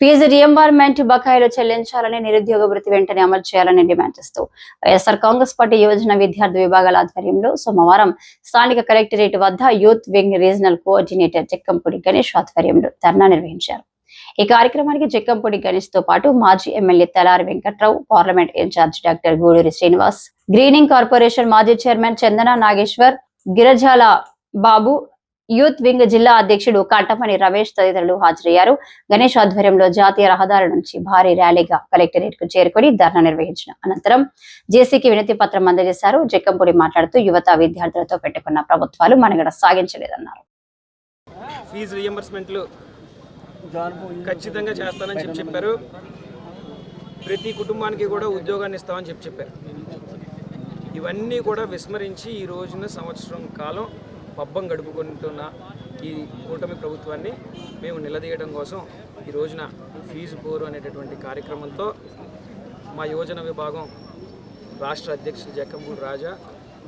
Fee reimbursement బకాయిలు చెల్లించాలని నిరుద్యోగ వృత్తి వెంటనే అమలు చేయాలని డిమాండ్ చేస్తూ వైఎస్ఆర్ కాంగ్రెస్ పార్టీ యువజన విద్యార్థి విభాగాల ఆధ్వర్యంలో సోమవారం స్థానిక కలెక్టరేట్ వద్ద youth wing regional coordinator Chekkampudi Ganesh ఆధ్వర్యంలో ధర్నా నిర్వహించారు. ఈ కార్యక్రమానికి చెక్కంపూడి గణేష్తో పాటు మాజీ MLA Telari Venkatrao parliament incharge doctor Guduri Srinivas greening corporation మాజీ chairman Chandana Nageshwar Girajala Babu youth wing జిల్లా అధ్యక్షుడు కంటమణి రమేష్ తదితరులు హాజరయ్యారు. గణేష్ ఆధ్వర్యంలో జాతీయ రహదారి నుంచి భారీ ర్యాలీగా కలెక్టరేట్కు చేరుకొని ధర్నా నిర్వహించిన అనంతరం జేసీకి వినతి పత్రం అందజేశారు. జక్కంపూడి మాట్లాడుతూ యువత విద్యార్థులతో పెట్టుకున్న ప్రభుత్వాలు మనగడ సాగించలేదన్నారు. ఫీజు రియంబర్స్మెంట్లు ఖచ్చితంగా చేస్తానని చెప్పి చెప్పారు. ప్రతి కుటుంబానికి కూడా ఉద్యోగాన్ని ఇస్తామని చెప్పి చెప్పారు. ఇవన్నీ కూడా విస్మరించి ఈ రోజున సంవత్సరం కాలం పబ్బం గడుపుకుంటున్న ఈ కూటమి ప్రభుత్వాన్ని మేము నిలదీయడం కోసం ఈ రోజున ఫీజు బోరు అనేటటువంటి కార్యక్రమంతో మా యువజన విభాగం రాష్ట్ర అధ్యక్షుడు జక్కంపూడి రాజా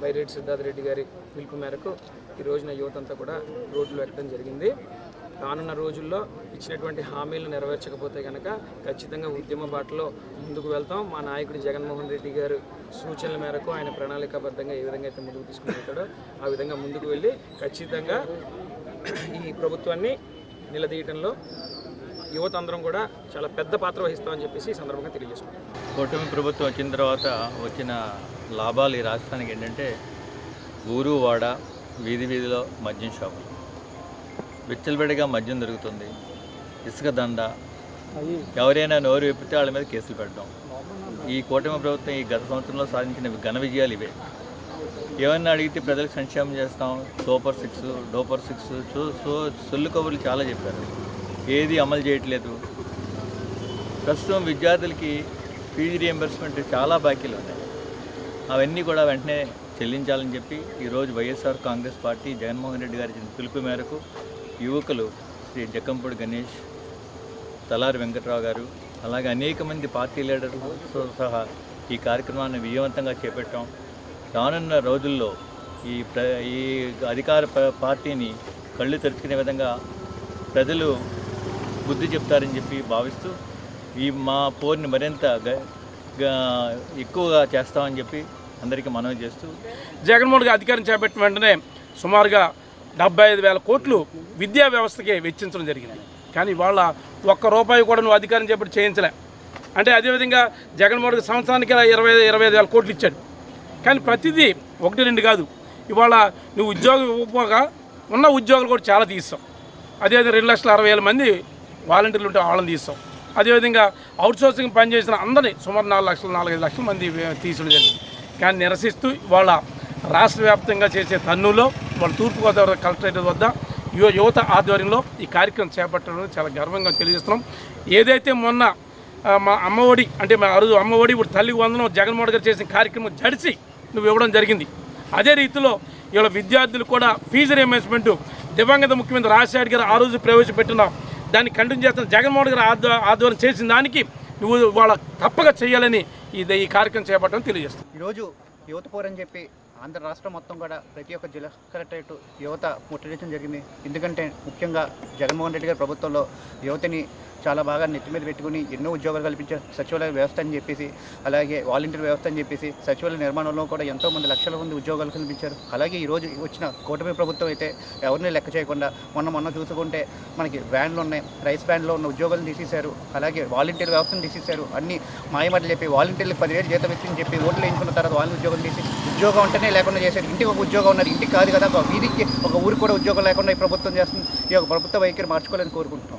బైరెడ్డి సిద్ధార్థ రెడ్డి గారి పిలుపు మేరకు ఈ రోజున యువతంతా కూడా రోడ్లు ఎక్కడం జరిగింది. రానున్న రోజుల్లో ఇచ్చినటువంటి హామీలు నెరవేర్చకపోతే కనుక ఖచ్చితంగా ఉద్యమ బాటలో ముందుకు వెళ్తాం. మా నాయకుడు జగన్మోహన్ రెడ్డి గారు సూచనల మేరకు ఆయన ప్రణాళికాబద్ధంగా ఏ విధంగా అయితే ముందుకు తీసుకుని వెళ్తాడో ఆ విధంగా ముందుకు వెళ్ళి ఖచ్చితంగా ఈ ప్రభుత్వాన్ని నిలదీయటంలో యువత అందరం కూడా చాలా పెద్ద పాత్ర వహిస్తామని చెప్పేసి ఈ సందర్భంగా తెలియజేసుకుంటాం కూటమి ప్రభుత్వం వచ్చిన తర్వాత వచ్చిన లాభాలు ఈ రాష్ట్రానికి ఏంటంటే ఊరు వాడ వీధి వీధిలో మద్యం షాపులు. విచ్చలబెడిగా మద్యం దొరుకుతుంది. ఇసుక దండ. ఎవరైనా నోరు విప్పితే వాళ్ళ మీద కేసులు పెట్టడం ఈ కూటమి ప్రభుత్వం ఈ గత సంవత్సరంలో సాధించిన ఘన విజయాలు ఇవే. ఏమన్నా అడిగితే ప్రజలకు సంక్షేమం చేస్తాం. సూపర్ సిక్స్ డోపర్ సిక్స్ సో సో సొల్లు కబుర్లు చాలా చెప్పారు. ఏది అమలు చేయట్లేదు. ప్రస్తుతం విద్యార్థులకి ఫీజు రియంబర్స్మెంట్ చాలా బాకీలు ఉన్నాయి. అవన్నీ కూడా వెంటనే చెల్లించాలని చెప్పి ఈరోజు YSR Congress party Jaganmohan Reddy గారి పిలుపు మేరకు యువకులు శ్రీ జక్కంపూడి గణేష్ తలారి వెంకట్రావు గారు అలాగే అనేక మంది పార్టీ లీడర్లతో సహా ఈ కార్యక్రమాన్ని విజయవంతంగా చేపట్టాం. రానున్న రోజుల్లో ఈ ప్ర ఈ అధికార ప- పార్టీని కళ్ళు తెరుచుకునే విధంగా ప్రజలు బుద్ధి చెప్తారని చెప్పి భావిస్తూ ఈ మా పోర్ని మరింత ఎక్కువగా చేస్తామని చెప్పి అందరికీ మనవి చేస్తూ జగన్మోహన్ గారు అధికారం చేపట్టిన వెంటనే సుమారుగా డెబ్బై ఐదు వేల కోట్లు విద్యా వ్యవస్థకి వెచ్చించడం జరిగింది. కానీ వాళ్ళ ఒక్క రూపాయి కూడా నువ్వు అధికారం చేపట్టి చేయించలే. అంటే అదేవిధంగా జగన్మోహన్ గారు సంవత్సరానికి ఇరవై ఇరవై ఐదు వేల కోట్లు ఇచ్చాడు. కానీ ప్రతిదీ ఒకటి రెండు కాదు. ఇవాళ నువ్వు ఉద్యోగం ఇవ్వకపోగా ఉన్న ఉద్యోగాలు కూడా చాలా తీస్తాం అదేవిధంగా రెండు లక్షల అరవై వేల మంది వాలంటీర్లు ఉంటే వాళ్ళని తీస్తాం అదేవిధంగా అవుట్ సోర్సింగ్ పనిచేసిన అందరినీ సుమారు నాలుగు లక్షల నాలుగైదు లక్షల మంది తీసుకోవడం జరిగింది. కానీ నిరసిస్తూ వాళ్ళ రాష్ట్ర వ్యాప్తంగా చేసే తన్నులో వాళ్ళ తూర్పుగోదావరి కలెక్టరేట్ వద్ద యువ యువత ఆధ్వర్యంలో ఈ కార్యక్రమం చేపట్టడం చాలా గర్వంగా తెలియజేస్తున్నాం. ఏదైతే మొన్న మా అమ్మఒడి అంటే మా అరుదు అమ్మఒడి ఇప్పుడు తల్లికి వందనం జగన్మోహన్ గారు చేసిన కార్యక్రమం జడిసి నువ్వు ఇవ్వడం జరిగింది. అదే రీతిలో ఇవాళ విద్యార్థులు కూడా ఫీజు రియంబర్స్మెంట్ దివంగత ముఖ్యమంత్రి రాజశేఖర్ గారు ఆ రోజు ప్రవేశపెట్టిన దాన్ని కంటిన్యూ చేస్తున్న జగన్మోహన్ గారు ఆధ్వ- ఆధ్వర్యం చేసిన దానికి నువ్వు వాళ్ళ తప్పక చేయాలని ఇది ఈ కార్యక్రమం చేపట్టడం తెలియజేస్తాను ఈరోజు యువత పోరని చెప్పి ఆంధ్ర రాష్ట్రం మొత్తం కూడా ప్రతి ఒక్క జిల్లా కలెక్టరేట్ యువత ముట్టడించడం జరిగింది. ఎందుకంటే ముఖ్యంగా జగన్మోహన్ రెడ్డి గారి ప్రభుత్వంలో యువతని చాలా బాగా నెత్తి మీద పెట్టుకుని ఎన్నో ఉద్యోగాలు కల్పించారు. సచివాలయ వ్యవస్థ అని చెప్పేసి అలాగే వాలంటీర్ వ్యవస్థ అని చెప్పేసి సచివాలయ నిర్మాణంలో కూడా ఎంతో మంది లక్షల మంది ఉద్యోగాలు కల్పించారు. అలాగే ఈ రోజు వచ్చిన కూటమి ప్రభుత్వం అయితే ఎవరిని లెక్క చేయకుండా మొన్న మొన్న చూసుకుంటే మనకి వ్యాన్లు ఉన్నాయి. రైస్ వ్యాన్లో ఉన్న ఉద్యోగాలను తీసేశారు. అలాగే వాలంటీర్ వ్యవస్థను తీసేశారు. అన్ని మాయమాటలు చెప్పి వాలంటీర్లకు పదివేలు జీతం ఇచ్చింది చెప్పి ఓట్లు వేయించుకున్న తర్వాత వాళ్ళని ఉద్యోగం తీసి ఉద్యోగం ఉంటేనే లేకుండా చేశారు. ఇంటికి ఒక ఉద్యోగం ఉన్నారు ఇంటికి కాదు కదా ఒక వీధికి ఒక ఊరికి కూడా ఉద్యోగం లేకుండా ఈ ప్రభుత్వం చేస్తుంది. ఈ యొక్క వైఖరి మార్చుకోవాలని కోరుకుంటున్నాం.